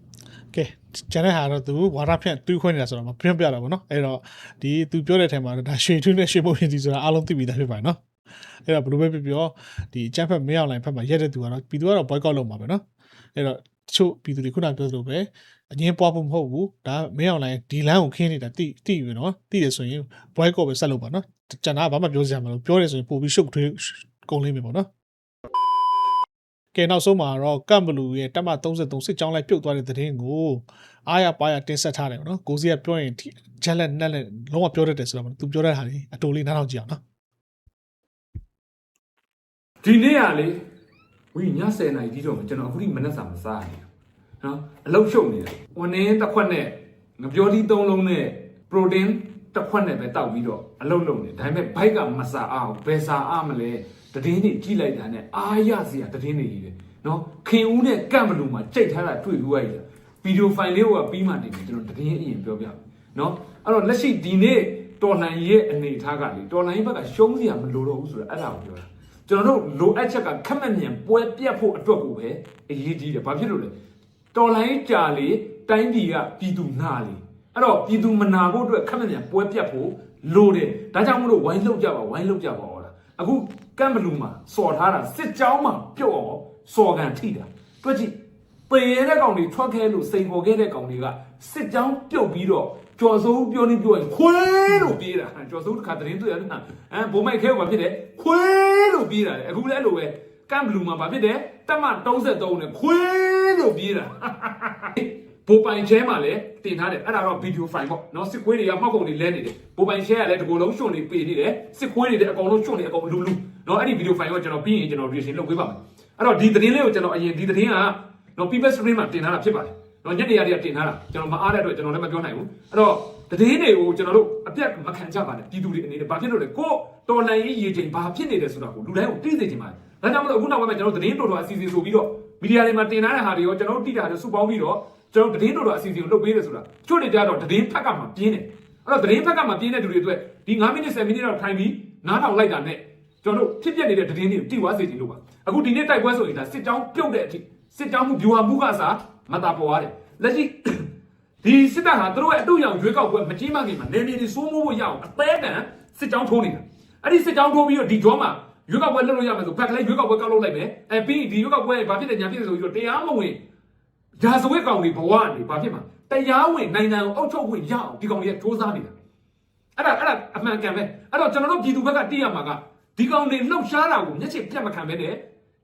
ကဲကျန်တဲ့ဟာတော့သူဝါရဖြန့်တွေးခွင့်နေတာဆိုတော့မပြင်းပြတာပေါ့နော်အဲ့တော့ဒီသူပြောတဲ့အထက်မှာဒါရွှေထူးနဲ့ရွှေဘုံရင်စီဆိုတာအားလုံးသိပြီးသားဖြစ်ပါတယ်နော်အဲ့တော့ဘယ်လိုပဲပြောပြောဒီအချမ်းဖက်မင်းအောင်လိုင်းဖက်မှာရက်တဲ့သူကတော့ပြည်သူကတော့ boycott လုပ်မှာပဲနော်အဲ့တော့ တချို့ပြည်သူတွေခုနပြောသလိုပဲအငင်းပွားဖို့မဟုတ်ဘူးဒါမင်းအောင်လိုင်းဒီလမ်းကိုခင်းနေတာတိတိပြီနော်တိတယ်ဆိုရင် boycott ပဲဆက်လုပ်ပါနော်ကျန်တာဘာမှပြောစရာမလိုပြောတယ်ဆိုရင်ပို့ပြီးရှုပ်ထွေးကုန်လိမ့်မယ်ပေါ့နော်ကဲနောက်ဆုံးမှာတော့ကမ်ဘလူရဲ့တက်မ33စစ်ကြောင်းလိုက်ပြုတ်သွားတဲ့သတင်းကိုအားရပါရတင်ဆက်ထားတယ်ပေါ့နော်ကိုစီကပြောရင်ဂျက်လက်နက်လက်လုံးဝပြောတတ်တယ်ဆိုတော့သူပြောတဲ့ဟာကြီးအတူလေးနားထောင်ကြည့်အောင်နော်ဒီနေ့ကလေ ဝီည10နာရီကြီးတော့ကျွန်တော်အခုထိမနှက်စာမစားရဘူးနော်အလုတ်ရှုပ်နေတာဝနင်းတစ်ခွက်နဲ့ငပြောလီသုံးလုံးနဲ့ပရိုတင်းတစ်ခွက်နဲ့ပဲတောက်ပြီးတော့အလုတ်လုံနေဒါပေမဲ့ဘိုက်ကမစားအောင်ဘယ်စားအားမလဲတည်င်းတွေကြည့်လိုက်တာနဲ့အားရစရာတည်င်းတွေကြီးတယ်နော်ခင်ဦးနဲ့ကန့်ဘလူမှာကြိတ်ထားတာတွေ့ဘူးရည်ဗီဒီယိုဖိုင်လေးကိုပြီးမှတင်ပြီးကျွန်တော်တည်င်းအရင်ပြောပြမယ်နော်အဲ့တော့လက်ရှိဒီနေ့တော်လှန်ရေးအနေထားကလေတော်လှန်ရေးဘက်ကရှုံးစရာမလိုတော့ဘူးဆိုတော့အဲ့ဒါကိုပြောတာ ကျွန်တော်တို့လိုအပ်ချက်ကခက်မမြန်ပွဲပြတ်ဖို့အတွက်ကိုပဲအရေးကြီးတယ်။ဘာဖြစ်လို့လဲ။တော်လိုင်းကြာလေတိုင်းပြည်ကပြည်သူနာလေ။အဲ့တော့ပြည်သူမနာဖို့အတွက်ခက်မမြန်ပွဲပြတ်ဖို့လိုတယ်။ဒါကြောင့်မလို့ဝိုင်းလောက်ကြပါဝိုင်းလောက်ကြပါဟောတာ။အခုကမ်ဘလူးမှာစော်ထားတာစစ်ကြောင်းမှာပြုတ်အောင်စော်ကန်ထိတာ။တွေ့ကြည့်ပေရတဲ့ကောင်တွေထွက်ခဲလို့စိန်ပေါ်ခဲ့တဲ့ကောင်တွေကစစ်ကြောင်းပြုတ်ပြီးတော့ကျော်စိုးပြောနေပြောရင်ခွေးလို့ပြေးတာကျော်စိုးတစ်ခါသတင်းတွေ့ရတယ်ဟမ်ဘုံမိုက်ခဲကဘာဖြစ်တယ်ခွေး လို့ပြေးတာလေအခုလည်းအဲ့လိုပဲကမ်ဘလူးမှာဘာဖြစ်တယ်တက်မ33နဲ့ခွေးလို့ပြေးတာဘိုပိုင်ချဲမှာလည်းတင်ထားတယ်အဲ့ဒါတော့ဗီဒီယိုဖိုင်ပေါ့နော်စစ်ခွေးတွေကမှောက်ကုန်တွေလဲနေတယ်ဘိုပိုင်ချဲကလည်းဒီကိုလုံးရှွန့်နေပေနေတယ်စစ်ခွေးတွေတဲ့အကောင်လုံးရှွန့်နေအကောင်လူလူနော်အဲ့ဒီဗီဒီယိုဖိုင်ကိုကျွန်တော်ပြီးရင်ကျွန်တော် reaction လုပ်ပေးပါမယ်အဲ့တော့ဒီသတင်းလေးကိုကျွန်တော်အရင်ဒီသတင်းကနော် people stream မှာတင်ထားတာဖြစ်ပါတယ်နော်ညနေရတွေကတင်ထားတာကျွန်တော်မအားတဲ့အတွက်ကျွန်တော်လည်းမပြောနိုင်ဘူးအဲ့တော့တည်င်းတွေကိုကျွန်တော်တို့အပြတ်မခံကြပါနဲ့ပြည်သူတွေအနေနဲ့ဘာဖြစ်လို့လဲကိုတော်လိုင်းရေးရေချိန်ဘာဖြစ်နေတယ်ဆိုတာကိုလူတိုင်းကိုသိစေချင်ပါတယ်ဒါကြောင့်မလို့အခုနောက်ပိုင်းမှာကျွန်တော်တည်င်းတော်တော်အစီအစဉ်ဆိုပြီးတော့မီဒီယာတွေမှာတင်ထားတဲ့ဟာတွေရောကျွန်တော်တို့တိတာတွေစုပေါင်းပြီးတော့ကျွန်တော်တည်င်းတော်တော်အစီအစဉ်ကိုလုပ်ပေးတယ်ဆိုတာချို့တွေကြတော့တည်င်းဖက်ကမှပြင်းတယ်အဲ့တော့တည်င်းဖက်ကမှပြင်းတဲ့သူတွေအတွက်ဒီ9မိနစ်10မိနစ်တော့ထိုင်ပြီးနားထောင်လိုက်တာနဲ့ကျွန်တော်တို့ဖြစ်ပျက်နေတဲ့တည်င်းတွေကိုတိဝါစေချင်လို့ပါအခုဒီနေ့တိုက်ပွဲဆိုရင်ဒါစစ်ကြောင်းပြုတ်တဲ့အထိစစ်တောင်းမှုဗျူဟာမှုကစားမတာပေါ်ရတယ်လက်ရှိ ဒီစစ်တပ်ဟာသူတို့ရဲ့အတူရောင်ရွေးကောက်ပွဲမကြီးမခင်မှာနေမြေတွေစိုးမိုးဖို့ရအောင်အသေးတန်စစ်ကြောင်းထိုးနေတာအဲ့ဒီစစ်ကြောင်းထိုးပြီးတော့ဒီကြောမှာရွေးကောက်ပွဲလုပ်လို့ရမယ်ဆိုဘက်ကလေးရွေးကောက်ပွဲကောက်လုပ်လိုက်မယ်အဲပြီးဒီရွေးကောက်ပွဲဘာဖြစ်တယ်ညာဖြစ်တယ်ဆိုပြီးတော့တရားမဝင်ဒါဇဝဲကောင်တွေဘဝနေဘာဖြစ်မှာတရားဝင်နိုင်ငံကိုအုပ်ချုပ်ခွင့်ရအောင်ဒီကောင်တွေကစ조사နေတာအဲ့ဒါအဲ့ဒါအမှန်ကန်ပဲအဲ့တော့ကျွန်တော်တို့ပြည်သူဘက်ကတိရမှာကဒီကောင်တွေလှုပ်ရှားတာကိုမျက်ခြေပြတ်မခံပဲနဲ့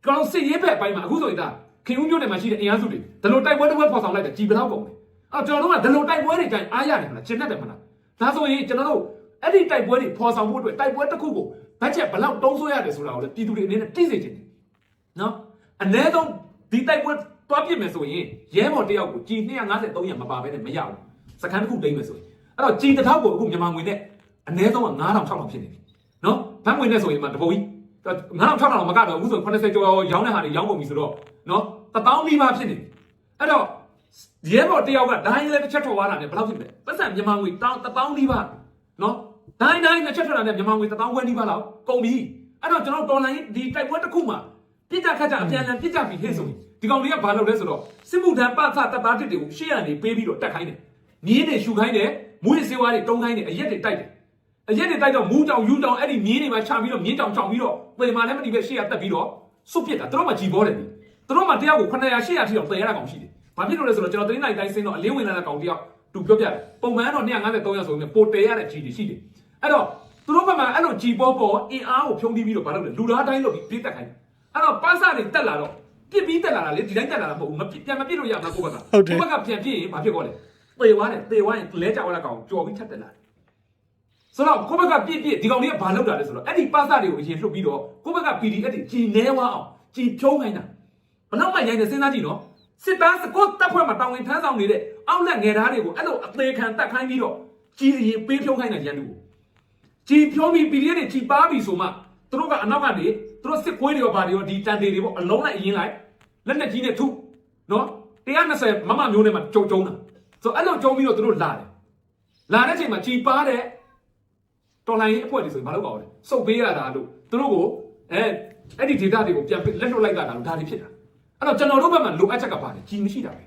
ကျွန်တော်စစ်ရေးဘက်အပိုင်းမှာအခုဆိုရင်ဒါခင်ဦးမျိုးနယ်မှာရှိတဲ့အင်အားစုတွေဒီလိုတိုက်ပွဲတစ်ပွဲပေါ်ဆောင်လိုက်တဲ့ကြည်ဘယ်တော့ကုန်လဲ အော်ကျွန်တော်တို့ကဒီလိုတိုက်ပွဲတွေတိုင်းအားရတယ်မလားရှင်းတတ်တယ်မလားဒါဆိုရင်ကျွန်တော်တို့အဲ့ဒီတိုက်ပွဲတွေပေါ်ဆောင်ဖို့အတွက်တိုက်ပွဲတစ်ခုကိုဘတ်ဂျက်ဘယ်လောက်တုံးဆွဲရတယ်ဆိုတာကိုလည်းပြည်သူတွေအနေနဲ့သိစေချင်တယ်နော်အ ਨੇ ဆုံးဒီတိုက်ပွဲတွားပြစ်မယ်ဆိုရင်ရဲဘော်တယောက်ကိုကြည်250 300မပါဘဲနဲ့မရဘူးစခန်းတစ်ခုတိမ့်မယ်ဆိုရင်အဲ့တော့ကြည်တစ်ထောက်ကိုအခုမြန်မာငွေနဲ့အ ਨੇ ဆုံးက9000 6000ဖြစ်နေပြီနော်ဘတ်ငွေနဲ့ဆိုရင်မှတပုတ်ကြီး9000 6000မကတော့အခုဆို80ကျော်ရောင်းတဲ့ဟာတွေရောင်းကုန်ပြီဆိုတော့နော်1000ပြီးပါဖြစ်နေပြီအဲ့တော့ ရဲဘော်တယောက်ကဒိုင်းလည်းတစ်ချက်ထွက်သွားတာနဲ့ဘယ်လောက်ဖြစ်မလဲပတ်စံမြန်မာငွေ1000ပြီးပါနော်ဒိုင်းဒိုင်းတစ်ချက်ထွက်တာနဲ့မြန်မာငွေ1000ခွဲပြီးပါလောက်ကုန်ပြီအဲ့တော့ကျွန်တော်တော်လိုင်းဒီတိုက်ပွဲတစ်ခုမှာပြစ်ကြခတ်ကြအပြန်အလှန်ပြစ်ကြပြီးဟဲ့ဆိုရင်ဒီကောင်တွေကဘာလုပ်လဲဆိုတော့စစ်မှုထမ်းပသတပ်သားတစ်တွေကိုရှေ့ကနေပေးပြီးတော့တက်ခိုင်းတယ်မြင်းတွေရှူခိုင်းတယ်မွေးစေဝါတွေတုံးခိုင်းတယ်အရက်တွေတိုက်တယ်အရက်တွေတိုက်တော့မူးကြောင်ယူကြောင်အဲ့ဒီမြင်းတွေမှာချပြီးတော့မြင်းကြောင်ကြောင်ပြီးတော့ပေမာလည်းမတိပဲရှေ့ကတက်ပြီးတော့စွတ်ပစ်တာသူတို့မှကြည်ပေါ်တယ်ပြီသူတို့မှတယောက်ကို900 800ထိအောင်တည်ရတာကောင်ရှိတယ် ဘာဖြစ်လို့လဲဆိုတော့ကျွန်တော်တင်းနိုင်တိုင်းစင်းတော့အလင်းဝင်လာတဲ့ကောင်တယောက်သူပြောပြတယ်ပုံမှန်တော့250 300ဆိုရင်ပိုတည်ရတဲ့ကြည်တွေရှိတယ်အဲ့တော့သူတို့ဘက်မှာအဲ့လိုကြည်ပေါ်ပေါ်အင်အားကိုဖြုံးပြီးပြီးတော့ဘာလုပ်လဲလူသားတိုင်းလုပ်ပြီးပြေးတက်ခိုင်းတယ်အဲ့တော့ပတ်စတွေတက်လာတော့ပြစ်ပြီးတက်လာတာလေဒီတိုင်းတက်လာတာမဟုတ်ဘူးမပြစ်ပြန်မပြစ်လို့ရမှာကိုယ့်ဘက်ကကိုယ့်ဘက်ကပြန်ပြစ်ရင်ဘာဖြစ်ကောလဲသေသွားတယ်သေသွားရင်လဲကြောက်လာကောင်ကြော်ပြီးထပ်တက်လာတယ်ဆိုတော့ကိုယ့်ဘက်ကပြည့်ပြည့်ဒီကောင်လေးကဘာလုပ်တာလဲဆိုတော့အဲ့ဒီပါစတွေကိုအရင်လှုပ်ပြီးတော့ကိုယ့်ဘက်က PDF တွေကြီးနေဝအောင်ကြီးဖြုံးခိုင်းတာဘလောက်မှရိုင်းနေစဉ်းစားကြည့်နော် စစ်သားစကော့တပ်ဖွဲ့မှာတောင်းဝင်ထမ်းဆောင်နေတဲ့အောက်လက်ငယ်သားတွေကိုအဲ့လိုအသေးခံတတ်ခိုင်းပြီးတော့ကြီးအရင်ပေးဖြုံးခိုင်းတာရန်သူကိုကြီးဖြုံးပြီး PDF တွေကြီးပါပြီဆိုမှသူတို့ကအနောက်ကနေသူတို့စစ်ခွေးတွေရောဘာတွေရောဒီတန်တေတွေပေါ့အလုံးလိုက်အရင်လိုက်လက်နဲ့ကြီးနဲ့ထုနော်120မမမျိုးနဲ့မှကြုံကြုံတာဆိုအဲ့လိုကြုံပြီးတော့သူတို့လာတယ်လာတဲ့အချိန်မှာကြီးပါတဲ့တော်လိုင်းရေးအဖွဲ့တွေဆိုရင်မလုပ်ပါဘူးလေစုပ်ပေးရတာလို့သူတို့ကိုအဲအဲ့ဒီ data တွေကိုပြန်လက်လွတ်လိုက်တာလို့ဒါတွေဖြစ်တာ အဲ့တော့ကျွန်တော်တို့ဘက်မှာလိုအပ်ချက်ကပါတယ်ကြီးမရှိတာပဲ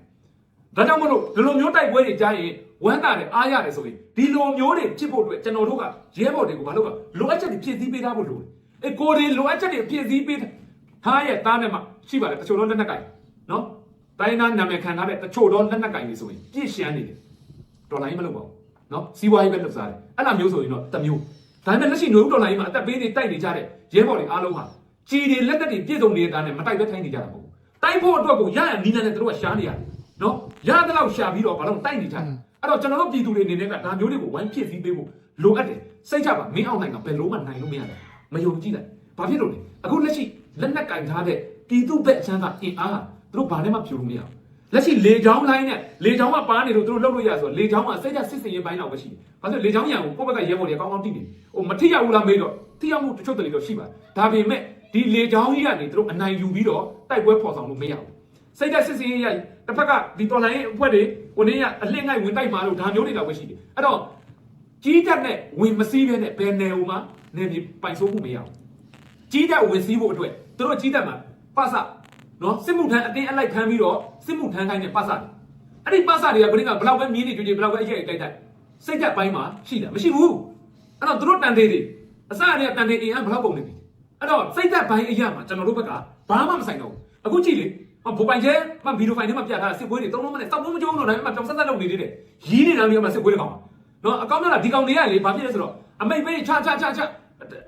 ဒါကြောင့်မလို့ဒီလိုမျိုးတိုက်ပွဲတွေကြားရင်ဝမ်းသာတယ်အားရတယ်ဆိုရင်ဒီလိုမျိုးတွေဖြစ်ဖို့အတွက်ကျွန်တော်တို့ကရဲဘော်တွေကိုမလုပ်ပါလိုအပ်ချက်တွေဖြည့်ဆည်းပေးထားဖို့လိုတယ်အဲကိုယ်တွေလိုအပ်ချက်တွေဖြည့်ဆည်းပေးထားရဲ့တားနဲ့မှရှိပါတယ်တချို့တော့လက်နက်ကင်နော်တိုင်းသားနာမည်ခံထားတဲ့တချို့တော့လက်နက်ကင်နေဆိုရင်ပြည့်ရှမ်းနေတယ်ဒေါ်လာကြီးမလုပ်ပါဘူးနော်စီးပွားရေးပဲလုပ်စားတယ်အဲ့လိုမျိုးဆိုရင်တော့တစ်မျိုးဒါပေမဲ့လက်ရှိຫນွေဥဒေါ်လာကြီးမှာအသက်ပေးနေတိုက်နေကြတဲ့ရဲဘော်တွေအားလုံးဟာကြည်တွေလက်သက်တွေပြည့်စုံနေတဲ့တားနဲ့မတိုက်ပဲထိုင်နေကြတာပေါ့ တိုက်ဖို့အတွက်ကိုရရနီးလန်းနဲ့တို့ကရှားနေရတယ်နော်ရတဲ့လောက်ရှာပြီးတော့ဘာလို့တိုက်နေကြလဲအဲ့တော့ကျွန်တော်တို့ပြည်သူတွေအနေနဲ့ကဒါမျိုးတွေကိုဝိုင်းဖြစ်စည်းပေးဖို့လိုအပ်တယ်စိတ်ချပါမင်းအောင်နိုင်ကဘယ်လိုမှနိုင်လို့မရဘူးမယုံကြည်လိုက်ဘာဖြစ်လို့လဲအခုလက်ရှိလက်နက်ကင်ထားတဲ့ပြည်သူ့ဘက်အချမ်းကအင်အားကတို့ဘာနဲ့မှပြုလို့မရဘူးလက်ရှိလေချောင်းလိုင်းနဲ့လေချောင်းကပါနေလို့သူတို့လုပ်လို့ရဆိုလေချောင်းကစိတ်ကြစစ်စင်ရင်ပိုင်းတော့မရှိဘူး။ဘာလို့လေချောင်းရံကိုကိုယ့်ဘက်ကရဲဘော်တွေအကောင်းကောင်းတိနေ။ဟိုမထိရောက်ဘူးလားမေးတော့ထိရောက်မှုတချို့တလေတော့ရှိပါ။ဒါပေမဲ့ ဒီလေချောင်းကြီးကနေသူတို့အနိုင်ယူပြီးတော့တိုက်ပွဲဖော်ဆောင်လို့မရဘူး။စိတ်ကြစစ်စင်ရင်ရတစ်ဖက်ကဒီတော်လိုင်းရဲ့အဖွဲ့တွေဟိုနေ့ကအလင့်ငိုက်ဝင်တိုက်မှာလို့ဒါမျိုးတွေတော့ပဲရှိတယ်။အဲ့တော့ကြီးတက်နဲ့ဝင်မစည်းဘဲနဲ့ဘယ်နယ်ဟိုမှာနေမြေပိုင်ဆိုးမှုမရဘူး။ကြီးတဲ့ဝင်စည်းဖို့အတွက်သူတို့ကြီးတဲ့မှာပတ်စနော်စစ်မှုထမ်းအတင်းအလိုက်ဖမ်းပြီးတော့စစ်မှုထမ်းခိုင်းတဲ့ပတ်စတယ်အဲ့ဒီပတ်စတွေကဘယ်နည်းကဘလောက်ပဲမြင်းနေကြွကြွဘလောက်ပဲအရေးတိုက်တိုက်စိတ်သက်ပိုင်းမှာရှိတာမရှိဘူးအဲ့တော့သူတို့တန်သေးတွေအစရတဲ့တန်သေးအင်အားဘလောက်ပုံနေပြီ အဲ့တော့စိတ်သက်ပိုင်းအရာမှာကျွန်တော်တို့ဘက်ကဘာမှမဆိုင်တော့ဘူးအခုကြည့်လေဟောဘိုးပိုင်ကျဲမဗီဒီယိုဖိုင်ထဲမှာပြထားတာစစ်ပွဲတွေတုံးလုံးမနဲ့တောက်ဖို့မကြုံလို့ဒါပေမဲ့တောင်ဆက်ဆက်လုပ်နေသေးတယ်ရီးနေတာမျိုးမှာစစ်ပွဲတွေကောင်နော်အကောင့်ကဒီကောင်တွေကလေဘာဖြစ်လဲဆိုတော့အမိတ်ပေးချချချချ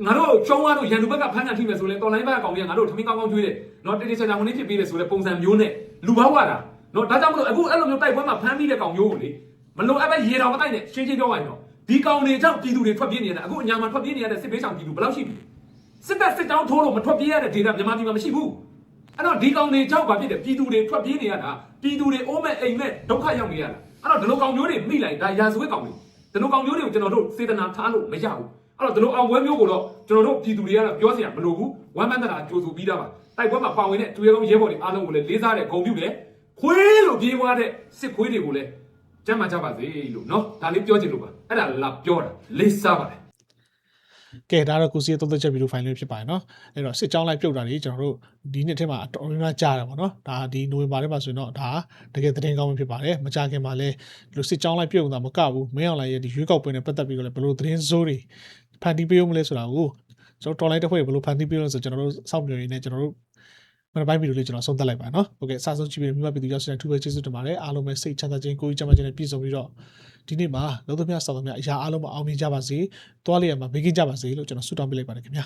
ငါတို့ကျုံးသွားလို့ရန်သူဘက်ကဖမ်းတာထိမယ်ဆိုလဲတော်လိုင်းဘက်ကကောင်တွေကငါတို့ထမင်းကောင်းကောင်းကျွေးတယ်နော်တေးတေးချာချာဝင်နေဖြစ်ပြီးတယ်ဆိုလဲပုံစံမျိုးနဲ့လူပေါဝတာနော်ဒါကြောင့်မလို့အခုအဲ့လိုမျိုးတိုက်ပွဲမှာဖမ်းပြီးတဲ့ကောင်မျိုးကိုလေမလို့အဲ့ပဲရေတော်မတိုက်နဲ့ရှင်းရှင်းပြောရရင်တော့ဒီကောင်တွေကြောင့်ပြည်သူတွေထွက်ပြေးနေရတာအခုအညာမှာထွက်ပြေးနေရတဲ့စစ်ဘေးဆောင်ပြည်သူဘယ်လောက်ရှိပြီ စစ်တပ်စစ်တောင်းထိုးလို့မထွက်ပြေးရတဲ့ဒေတာမြန်မာပြည်မှာမရှိဘူးအဲ့တော့ဒီကောင်တွေကြောင့်ဘာဖြစ်တယ်ပြည်သူတွေထွက်ပြေးနေရတာပြည်သူတွေအိုးမဲ့အိမ်မဲ့ဒုက္ခရောက်နေရတာအဲ့တော့ဒီလိုကောင်မျိုးတွေမိလိုက်ဒါရာဇဝတ်ကောင်တွေဒီလိုကောင်မျိုးတွေကိုကျွန်တော်တို့စေတနာထားလို့မရဘူးအဲ့တော့ဒီလိုအောင်ပွဲမျိုးကိုတော့ကျွန်တော်တို့ပြည်သူတွေကတော့ပြောစရာမလိုဘူးဝမ်းမန်းတတာကြိုးစုပြီးသားပါတိုက်ပွဲမှာပါဝင်တဲ့တူရဲကောင်းရဲဘော်တွေအားလုံးကိုလည်းလေးစားတဲ့ဂုဏ်ပြုတယ်ခွေးလို့ပြေးသွားတဲ့စစ်ခွေးတွေကိုလည်းကြမ်းမှကြပါစေလို့နော်ဒါလေးပြောချင်လို့ပါအဲ့ဒါလာပြောတာလေးစားပါတယ် ကဲဒါတော့ကိုစီရဲ့သုံးသက်ချက်ဗီဒီယိုဖိုင်လေးဖြစ်ပါတယ်နော်အဲ့တော့စစ်ကြောင်းလိုက်ပြုတ်တာတွေကျွန်တော်တို့ဒီနှစ်ထဲမှာအတော်များများကြားတယ်ပေါ့နော်ဒါဒီနိုဝင်ဘာထဲမှာဆိုရင်တော့ဒါတကယ်သတင်းကောင်းပဲဖြစ်ပါတယ်မကြခင်မှာလဲဒီလိုစစ်ကြောင်းလိုက်ပြုတ်တာမကဘူးမင်းအောင်လိုင်ရဲ့ဒီရွေးကောက်ပွဲနဲ့ပတ်သက်ပြီးတော့လည်းဘယ်လိုသတင်းစိုးတွေဖန်တီးပေးဦးမလဲဆိုတာကိုကျွန်တော်တော်လိုက်တစ်ဖွဲ့ဘယ်လိုဖန်တီးပေးလို့ဆိုကျွန်တော်တို့စောင့်မျှော်ရင်းနဲ့ကျွန်တော်တို့မနက်ပိုင်းဗီဒီယိုလေးကျွန်တော်ဆုံးသက်လိုက်ပါနော်ဟုတ်ကဲ့အစားဆုံးကြည့်ပြီးမိဘပြည်သူရောက်စတဲ့ထူးပဲကျေးဇူးတင်ပါတယ်အားလုံးပဲစိတ်ချမ်းသာခြင်းကိုယ်ကြီးချမ်းသာခြင်းနဲ့ပြည့်စုံပြီးတော့ ဒီနေ့မှာလုံးသမျှစောင့်သမျှအရာအားလုံးမအောင်မြင်ကြပါစေတွားလျက်မှာဘေးကင်းကြပါစေလို့ကျွန်တော်ဆုတောင်းပေးလိုက်ပါတယ်ခင်ဗျာ